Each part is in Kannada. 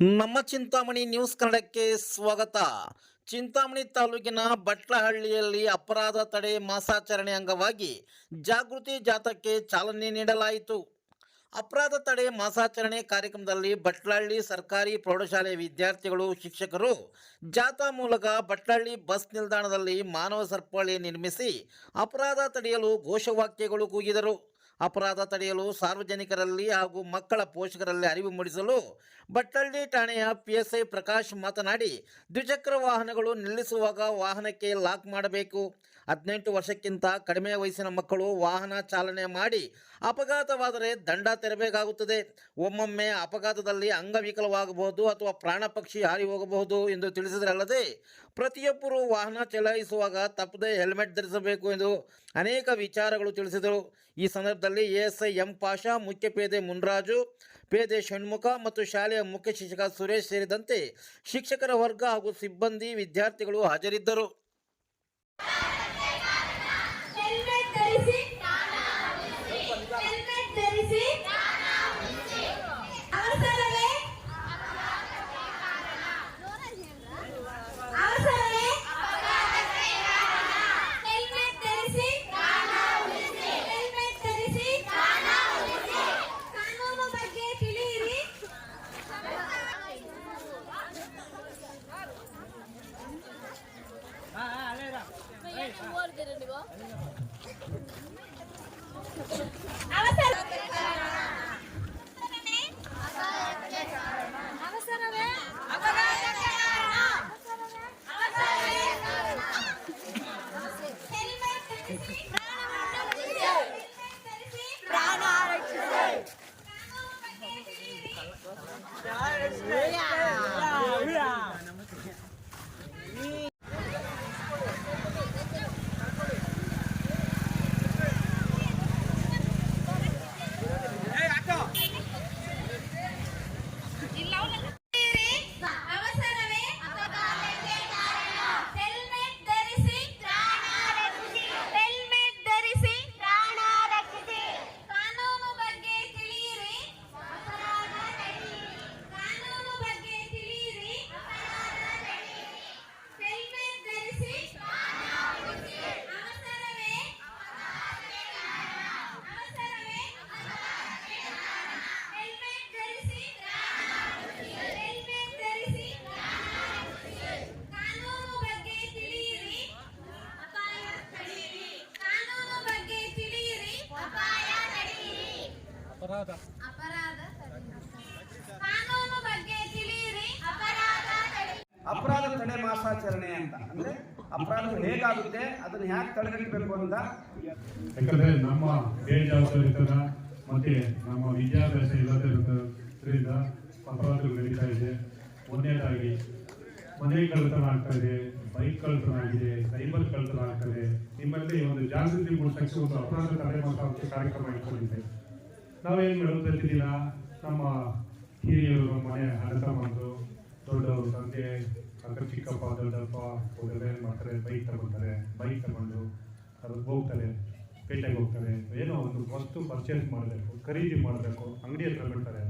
ನಮ್ಮ ಚಿಂತಾಮಣಿ ನ್ಯೂಸ್ ಕನ್ನಡಕ್ಕೆ ಸ್ವಾಗತ. ಚಿಂತಾಮಣಿ ತಾಲೂಕಿನ ಬಟ್ಲಹಳ್ಳಿಯಲ್ಲಿ ಅಪರಾಧ ತಡೆ ಮಾಸಾಚರಣೆ ಅಂಗವಾಗಿ ಜಾಗೃತಿ ಜಾಥಾಕ್ಕೆ ಚಾಲನೆ ನೀಡಲಾಯಿತು. ಅಪರಾಧ ತಡೆ ಮಾಸಾಚರಣೆ ಕಾರ್ಯಕ್ರಮದಲ್ಲಿ ಬಟ್ಲಹಳ್ಳಿ ಸರ್ಕಾರಿ ಪ್ರೌಢಶಾಲೆ ವಿದ್ಯಾರ್ಥಿಗಳು, ಶಿಕ್ಷಕರು ಜಾಥಾ ಮೂಲಕ ಬಟ್ಲಹಳ್ಳಿ ಬಸ್ ನಿಲ್ದಾಣದಲ್ಲಿ ಮಾನವ ಸರ್ಪಳಿ ನಿರ್ಮಿಸಿ ಅಪರಾಧ ತಡೆಯಲು ಘೋಷವಾಕ್ಯಗಳು ಕೂಗಿದರು. ಅಪರಾಧ ತಡೆಯಲು ಸಾರ್ವಜನಿಕರಲ್ಲಿ ಹಾಗೂ ಮಕ್ಕಳ ಪೋಷಕರಲ್ಲಿ ಅರಿವು ಮೂಡಿಸಲು ಬಟ್ಟಳ್ಳಿ ಠಾಣೆಯ ಪಿಎಸ್ಐ ಪ್ರಕಾಶ್ ಮಾತನಾಡಿ, ದ್ವಿಚಕ್ರ ವಾಹನಗಳು ನಿಲ್ಲಿಸುವಾಗ ವಾಹನಕ್ಕೆ ಲಾಕ್ ಮಾಡಬೇಕು. ಹದಿನೆಂಟು ವರ್ಷಕ್ಕಿಂತ ಕಡಿಮೆ ವಯಸ್ಸಿನ ಮಕ್ಕಳು ವಾಹನ ಚಾಲನೆ ಮಾಡಿ ಅಪಘಾತವಾದರೆ ದಂಡ ತೆರಬೇಕಾಗುತ್ತದೆ. ಒಮ್ಮೊಮ್ಮೆ ಅಪಘಾತದಲ್ಲಿ ಅಂಗವಿಕಲವಾಗಬಹುದು ಅಥವಾ ಪ್ರಾಣ ಪಕ್ಷಿ ಹಾರಿ ಹೋಗಬಹುದು ಎಂದು ತಿಳಿಸಿದರಲ್ಲದೆ, ಪ್ರತಿಯೊಬ್ಬರು ವಾಹನ ಚಲಾಯಿಸುವಾಗ ತಪ್ಪದೆ ಹೆಲ್ಮೆಟ್ ಧರಿಸಬೇಕು ಎಂದು ಅನೇಕ ವಿಚಾರಗಳು ತಿಳಿಸಿದರು. ಈ ಸಂದರ್ಭದಲ್ಲಿ ಎಎಸ್ಐ ಎಂ ಪಾಷಾ, ಮುಖ್ಯ ಪೇದೆ ಮುನ್ರಾಜು, ಪೇದೆ ಷಣ್ಮುಖ ಮತ್ತು ಶಾಲೆಯ ಮುಖ್ಯ ಶಿಕ್ಷಕ ಸುರೇಶ್ ಸೇರಿದಂತೆ ಶಿಕ್ಷಕರ ವರ್ಗ ಹಾಗೂ ಸಿಬ್ಬಂದಿ ವಿದ್ಯಾರ್ಥಿಗಳು ಹಾಜರಿದ್ದರು. ಅವಸರ ಅಪರಾಧ. ಅಪರಾಧ ಕಾನೂನು ಬಗ್ಗೆ ತಿಳಿಯಿರಿ. ಅಪರಾಧ ತಡೆಯಿರಿ ಅಪರಾಧ ತಡೆ ಮಾಸಾಚರಣೆ ಅಂತ. ಅಂದ್ರೆ ಅಪರಾಧ ಹೇಗಾಗುತ್ತೆ? ಅದನ್ನ ಯಾಕೆ ತಡೆಗಟ್ಟಬೇಕು ಅಂತ? ಯಾಕಂದ್ರೆ ನಮ್ಮ ಬೇಜವಾಬ್ದಾರಿತನ ಮತ್ತೆ ನಮ್ಮ ವಿದ್ಯಾಭ್ಯಾಸ ಇಲ್ಲದಿರೋದ್ರಿಂದ ಅಪರಾಧಗಳು ನಡೀತಾ ಇದೆ. ಒಂದೇದಾಗಿ ಮನೆ ಕಳ್ಳತನ ಆಗ್ತಾ ಇದೆ ಬೈಕ್ ಕಳ್ಳತನ ಆಗಿದೆ ಸೈಬರ್ ಕಳ್ಳತನ ಆಗ್ತದೆ ನಿಮ್ಮಲ್ಲಿ ಒಂದು ಜಾಗೃತಿ ಮೂಡಿಸಕ್ಕೆ ಒಂದು ಅಪರಾಧ ತಡೆ ಮಾಡುವ ಕಾರ್ಯಕ್ರಮ ಇಟ್ಕೊಂಡಿದೆ ನಾವೇನ್ ಮಾಡೋದು ಪ್ರತಿದಿನ ನಮ್ಮ ಹಿರಿಯರು, ನಮ್ಮ ಮನೆ ಅಣ್ಣ ತಮ್ಮಂದ್ರು ದೊಡ್ಡವರು ತಂದೆ, ಅಕ್ಕ ಚಿಕ್ಕಪ್ಪ, ದೊಡ್ಡಪ್ಪ ಅವರೆಲ್ಲ ಏನ್ ಮಾಡ್ತಾರೆ ಬೈಕ್ ತಗೊಳ್ತಾರೆ ಬೈಕ್ ತಗೊಂಡು ಅದು ಹೋಗ್ತಾರೆ, ಪೇಟೆಗೆ ಹೋಗ್ತಾರೆ. ಏನೋ ಒಂದು ವಸ್ತು ಪರ್ಚೇಸ್ ಮಾಡಬೇಕು, ಖರೀದಿ ಮಾಡಬೇಕು, ಅಂಗಡಿ ಹತ್ರ ಬಿಡ್ತಾರೆ.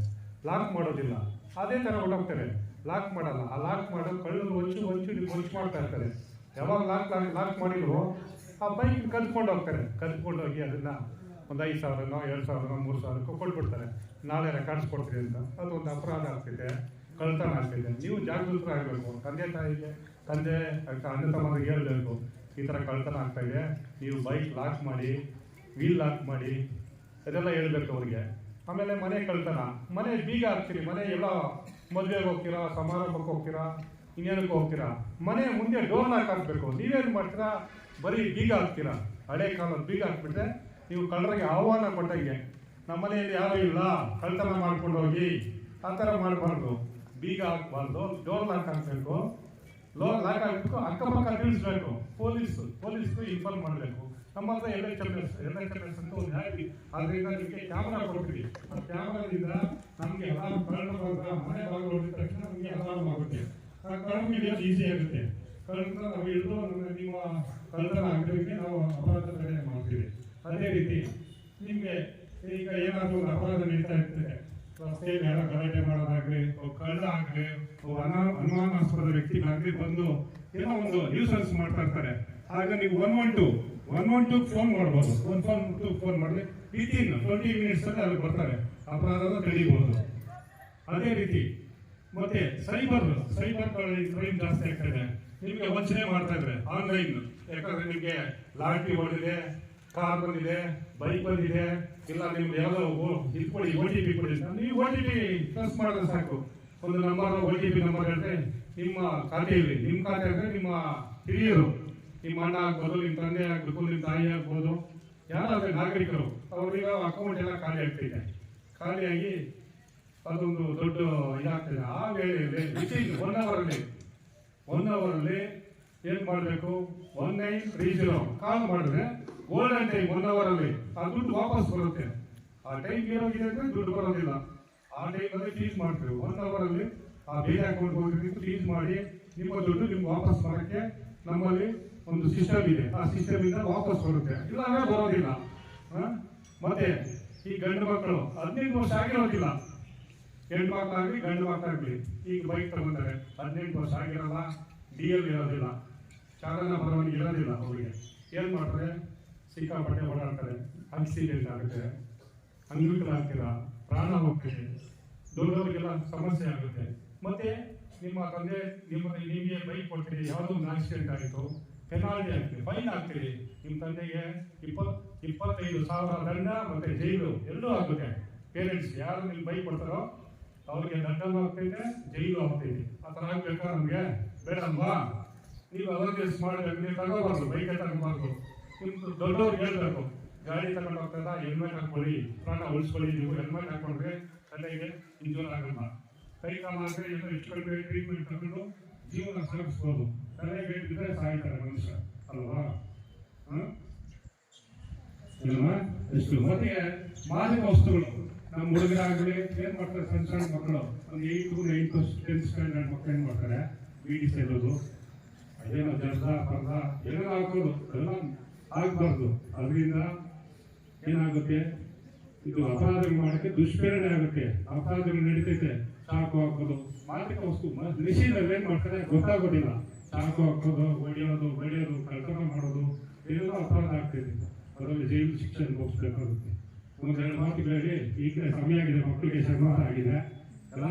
ಲಾಕ್ ಮಾಡೋದಿಲ್ಲ. ಅದೇ ತರ ಹೊರಟೋಗ್ತಾರೆ ಲಾಕ್ ಮಾಡಲ್ಲ. ಆ ಲಾಕ್ ಮಾಡೋ ಕಳ್ಳರು ಹೊಂಚು ಹೊಂಚು ಹೊಂಚು ಮಾಡ್ತಾ ಇರ್ತಾರೆ. ಯಾವಾಗ ಲಾಕ್ ಲಾಕ್ ಲಾಕ್ ಮಾಡಿದ್ರು ಆ ಬೈಕ್ ಕದ್ಕೊಂಡು ಹೋಗ್ತಾರೆ. ಕದ್ಕೊಂಡು ಹೋಗಿ ಅದನ್ನ ಒಂದು ಐದು ಸಾವಿರನೋ ಎರಡು ಸಾವಿರನೋ ಮೂರು ಸಾವಿರಕ್ಕೂ ಕೊಟ್ಬಿಡ್ತಾರೆ. ನಾಳೆ ರೆಕಾರ್ಡ್ಸ್ ಕೊಡ್ತೀರಿ ಅಂತ. ಅದು ಒಂದು ಅಪರಾಧ ಆಗ್ತಿದೆ. ಕಳ್ತನ ಆಗ್ತಿದೆ. ನೀವು ಜಾಗೃತರಾಗಬೇಕು ತಂದೆ, ತಾಯಿಗೆ, ತಂದೆ ತಂದೆ ತಮ್ಮನಿಗೆ ಹೇಳ್ಬೇಕು. ಈ ಥರ ಕಳ್ತನ ಆಗ್ತಾಯಿದೆ ನೀವು ಬೈಕ್ ಲಾಕ್ ಮಾಡಿ ವೀಲ್ ಲಾಕ್ ಮಾಡಿ, ಅದೆಲ್ಲ ಹೇಳಬೇಕು ಅವ್ರಿಗೆ. ಆಮೇಲೆ ಮನೆ ಕಳ್ತನ ಮನೆ ಬೀಗ ಹಾಕ್ತೀರಿ. ಮನೆ ಎಲ್ಲ ಮದುವೆಗೆ ಹೋಗ್ತೀರಾ, ಸಮಾರಂಭಕ್ಕೆ ಹೋಗ್ತೀರಾ, ಇನ್ನೇನಕ್ಕೆ ಹೋಗ್ತೀರಾ? ಮನೆ ಮುಂದೆ ಡೋರ್ ಲಾಕ್ ಹಾಕ್ಬೇಕು. ನೀವೇನು ಮಾಡ್ತೀರಾ? ಬರೀ ಬೀಗ ಹಾಕ್ತೀರಾ. ಹಳೆ ಕಾಲದ ಬೀಗ ಹಾಕ್ಬಿಟ್ರೆ ನೀವು ಕಳ್ಳರಿಗೆ ಆಹ್ವಾನ ಕೊಟ್ಟಂಗೆ ನಮ್ಮ ಮನೆಯಲ್ಲಿ ಯಾರು ಇಲ್ಲ ಕಳ್ತನ ಮಾಡ್ಕೊಂಡು ಹೋಗಿ, ಆ ಥರ ಮಾಡಬಾರ್ದು. ಬೀಗ ಹಾಕಬಾರ್ದು, ಡೋರ್ ಲಾಕ್ ಹಾಕಬೇಕು. ಲೋರ್ ಲಾಕ್ ಹಾಕಬೇಕು, ಅಕ್ಕಪಕ್ಕ ತಿಳಿಸ್ಬೇಕು. ಪೊಲೀಸ್, ಪೊಲೀಸ್ಗೂ ಇನ್ಫಾರ್ಮ್ ಮಾಡಬೇಕು. ನಮ್ಮ ಹತ್ರ L H M S, L ಅಂತ ಒಂದು ಹ್ಯಾಪಿ ಅದರಿಂದ ನಿಮಗೆ ಕ್ಯಾಮ್ರಾ ಕೊಡ್ತೀವಿ ಆ ಕ್ಯಾಮ್ರಾದಿಂದ ನಮಗೆ ಅಲಾರ್ಮ್ ಕಳ್ಳರು ಬಂದ್ರ ಮನೆ ಬಾಗಿಲು ಹೊಡಿದ ತಕ್ಷಣ ನಮಗೆ ಅಲಾರ್ಮ್ ಆಗುತ್ತೆ. ಆ ಕಳ್ಳರು ಹಿಡಿಯೋದು ಈಸಿ ಆಗುತ್ತೆ. ಕಳ್ಳರನ್ನ ನಾವು ಹಿಡಿದು ನಿಮ್ಮ ಕಳ್ಳತನ ಅಂಗಡಿಗೆ ನಾವು ಅಪರಾಧ ತಡೆ ಮಾಡ್ತೀವಿ. ಅದೇ ರೀತಿ ನಿಮಗೆ ಈಗ ಏನಾದರೂ ಒಂದು ಅಪರಾಧ ನಡೀತಾ ಇರ್ತದೆ ರಸ್ತೆಯಲ್ಲಿ ಯಾರೋ ಗಲಾಟೆ ಮಾಡೋದಾಗ್ಲಿ ಕಳ್ಳ ಆಗ್ಲಿ ಅನ- ಅನುಮಾನಾಸ್ಪದ ವ್ಯಕ್ತಿಗಳಾಗ್ಲಿ ಬಂದು ಏನೋ ಒಂದು ನ್ಯೂಸನ್ಸ್ ಮಾಡ್ತಾ ಇರ್ತಾರೆ. ಆಗ ನೀವು one one two one one two phone ಮಾಡ್ಬೋದು. ಒನ್ ಫೋನ್ ಟು ಫೋನ್ ಮಾಡಿದ್ರೆ ವಿತಿನ್ ಟ್ವೆಂಟಿ ಮಿನಿಟ್ಸ್ ಅಲ್ಲಿ ಬರ್ತಾರೆ. ಅಪರಾಧನ ತಡಿಬಹುದು ಅದೇ ರೀತಿ ಮತ್ತೆ ಸೈಬರ್ ಸೈಬರ್ ಕ್ರೈಮ್ ಜಾಸ್ತಿ ಆಗ್ತದೆ ನಿಮಗೆ ವಂಚನೆ ಮಾಡ್ತಾ ಇದ್ರೆ ಆನ್ಲೈನ್ ಯಾಕಂದ್ರೆ ನಿಮಗೆ ಲಾಟ್ರಿ ಹೊಡೆದಿದೆ ಕಾರ್ ಬಂದಿದೆ ಬೈಕ್ ಬಂದಿದೆ, ಇಲ್ಲ ನಿಮ್ದು ಯಾವುದೋ ಇದು ಕೊಡಿ ಓ ಟಿ ಪಿ ಕೊಡಿ ನೀವು ಓ ಟಿ ಪಿ ಮಾಡಿದ್ರೆ ಸಾಕು. ಒಂದು number O T P number ಹೇಳಿದ್ರೆ ನಿಮ್ಮ ಖಾತೆಯಲ್ಲಿ, ನಿಮ್ಮ ಖಾತೆ ಅಂದ್ರೆ ನಿಮ್ಮ ಹಿರಿಯರು. ನಿಮ್ಮ ಅಣ್ಣ ಆಗ್ಬೋದು, ನಿಮ್ಮ ತಂದೆ ಆಗ್ಬೇಕು ನಿಮ್ಮ ತಾಯಿ ಆಗ್ಬೋದು. ಯಾರಾದ್ರೆ ನಾಗರಿಕರು, ಅವ್ರಿಗೆ ಅಕೌಂಟ್ ಎಲ್ಲ ಖಾಲಿ ಆಗ್ತಿದೆ. ಖಾಲಿಯಾಗಿ ಅದೊಂದು ದೊಡ್ಡ ಇದಾಗ್ತಿದೆ. ಆ ವೇಳೆಯಲ್ಲಿ ವಿತಿನ್ ಒನ್ ಅವರ್ ಅಲ್ಲಿ ಒನ್ ಅವರ್ ಅಲ್ಲಿ ಏನ್ ಮಾಡಬೇಕು? One nine three zero call ಮಾಡಿದ್ರೆ ಗೋಲ್ಡನ್ ಟೈಮ್ ಒನ್ ಅವರ್ ಅಲ್ಲಿ ಆ ದುಡ್ಡು ವಾಪಸ್ ಬರುತ್ತೆ. ಆ ಟೈಮ್ ಏನಾಗಿದೆ ಅಂದ್ರೆ ದುಡ್ಡು ಬರೋದಿಲ್ಲ. ಆ ಟೈಮ್ ಅಲ್ಲಿ ಫೀಸ್ ಮಾಡ್ತೀವಿ. ಒನ್ ಅಲ್ಲಿ ಆ ಬೇರೆ ಅಕೌಂಟ್ ಹೋಗಿ ಫೀಸ್ ಮಾಡಿ ನಿಮ್ಮ ದುಡ್ಡು ನಿಮ್ಗೆ ವಾಪಸ್ ಮಾಡೋಕ್ಕೆ ನಮ್ಮಲ್ಲಿ ಒಂದು ಸಿಸ್ಟಮ್ ಇದೆ. ಆ ಸಿಸ್ಟಮ್ ಇಂದ ವಾಪಸ್ ಬರುತ್ತೆ. ಇಲ್ಲಾಂದ್ರೆ ಬರೋದಿಲ್ಲ. ಮತ್ತೆ ಈ ಗಂಡು ಮಕ್ಕಳು ಹದಿನೈದು ವರ್ಷ ಆಗಿರೋದಿಲ್ಲ ಹೆಣ್ಣು ಮಕ್ಕಳಾಗ್ಲಿ ಗಂಡು ಮಕ್ಕಳಾಗ್ಲಿ ಈಗ ಬೈಕ್ ತಗೊಂತಾರೆ ಹದಿನೆಂಟು ವರ್ಷ ಆಗಿರಲ್ಲ ಡಿ ಎಲ್ ಇರೋದಿಲ್ಲ. ಚಾಲನಾ ಬರವಣಿಗೆ ಇರೋದಿಲ್ಲ ಅವರಿಗೆ. ಏನು ಮಾಡ್ತಾರೆ? ಸಿಕ್ಕಾಪಟ್ಟೆ ಓಡಾಡ್ತಾರೆ. ಆಕ್ಸಿಡೆಂಟ್ ಆಗುತ್ತೆ. ಅಂಗವಿಕಲಾಗ್ತೀರ ಪ್ರಾಣ ಹೋಗ್ತದೆ. ದೊಡ್ಡವರಿಗೆಲ್ಲ ಸಮಸ್ಯೆ ಆಗುತ್ತೆ. ಮತ್ತೆ ನಿಮ್ಮ ತಂದೆ, ನಿಮ್ಮ ನಿಮಗೆ ಬೈಕ್ ಕೊಡ್ತೀರಿ. ಯಾವುದೋ ಒಂದು ಆಕ್ಸಿಡೆಂಟ್ ಆಯಿತು. ಪೆನಾಲ್ಟಿ ಆಗ್ತದೆ. ಫೈನ್ ಆಗ್ತೀರಿ ನಿಮ್ಮ ತಂದೆಗೆ ಇಪ್ಪತ್ ಇಪ್ಪತ್ತೈದು ಸಾವಿರ ದಂಡ ಮತ್ತೆ ಜೈಲು. ಎಲ್ಲೂ ಆಗುತ್ತೆ. ಪೇರೆಂಟ್ಸ್ ಯಾರು ನೀವು ಬೈಕ್ ಕೊಡ್ತಾರೋ, ಅವ್ರಿಗೆ ದಂಡನೂ ಆಗ್ತೈತೆ ಜೈಲು ಆಗ್ತೈತೆ. ಆ ಥರ ಆಗ್ಬೇಕಾ ನಮಗೆ? ಬೇಡ ಅಲ್ವಾ ನೀವು ಅವೇರ್ನೆಸ್ ಮಾಡಬೇಕು ನೀವು ತಗೋಬಾರ್ದು ಬೈಕ್ ತಗೋಬಾರ್ದು. ನಿಮ್ದು ದೊಡ್ಡವ್ರಿಗೆ ಹೇಳ್ಬೇಕು, ಗಾಡಿ ತಗೊಂಡು ಹೋಗ್ತದ ಹೆಲ್ಮೆಟ್ ಹಾಕೊಳ್ಳಿ ಪ್ರಾಣ ಉಳಿಸ್ಕೊಳ್ಳಿ, ನೀವು ಹೆಲ್ಮೆಟ್ ಹಾಕೊಂಡ್ರೆ ತಲೆಗೆ ಇಂಜೂರ್ ಆಗಲ್ಲ. ಕೈ ಕಾಲ ಆದರೆ ಏನೋ ಕಡಿಮೆ ಟ್ರೀಟ್ಮೆಂಟ್ ತಗೊಂಡು ಜೀವನ ಸಾಗಿಸ್ಬೋದು. ತಲೆ ಬೇಕಿದ್ರೆ ಸಾಯ್ತಾರೆ ಮನುಷ್ಯ, ಅಲ್ವಾ? ಎಷ್ಟು ಮತ್ತೆ ಮಾದಕ ವಸ್ತುಗಳು. ನಮ್ಮ ಹುಡುಗರಾಗಲಿ ಏನ್ ಮಾಡ್ತಾರೆ ಸಣ್ಣ ಸಣ್ಣ ಮಕ್ಕಳು? ಒಂದು ಏಯ್ಟ್ ನೈನ್ತ್ ಟೆಂತ್ ಸ್ಟ್ಯಾಂಡರ್ಡ್ ಮಕ್ಕಳು ಏನ್ ಮಾಡ್ತಾರೆ? ಬೀಡಿ ಸೇರೋದು ಅದೇನೋ ಜರ್ದ ಪರ್ದ ಏನೇನು ಹಾಕೋದು, ಎಲ್ಲ ಆಗಬಾರ್ದು. ಅದರಿಂದ ಏನಾಗುತ್ತೆ? ಇದು ಅಪರಾಧಗಳು ಮಾಡಕ್ಕೆ ದುಷ್ಪ್ರೇರಣೆ ಆಗುತ್ತೆ. ಅಪರಾಧಗಳು ನಡೀತೈತೆ. ಚಾಕು ಹಾಕೋದು. ಮಾದಕ ವಸ್ತು ನಿಷೇಧ ಏನ್ ಮಾಡ್ತಾರೆ ಗೊತ್ತಾಗೋದಿಲ್ಲ. ಚಾಕು ಹಾಕೋದು, ಹೊಡೆಯೋದು ಹೊಡೆಯೋದು, ಕಳ್ತನ ಮಾಡೋದು ಏನೇನೋ ಅಪರಾಧ ಆಗ್ತಿದೆ ಅದರಲ್ಲಿ ಜೈಲು ಶಿಕ್ಷೆ ಅನುಭವಿಸ್ಬೇಕಾಗುತ್ತೆ. ಒಂದೆರಡು ಮಾತುಗಳಲ್ಲಿ ಈಗ ಸಮಯ ಆಗಿದೆ, ಮಕ್ಕಳಿಗೆ ಶರ್ಮಾರ ಆಗಿದೆ. ಎಲ್ಲ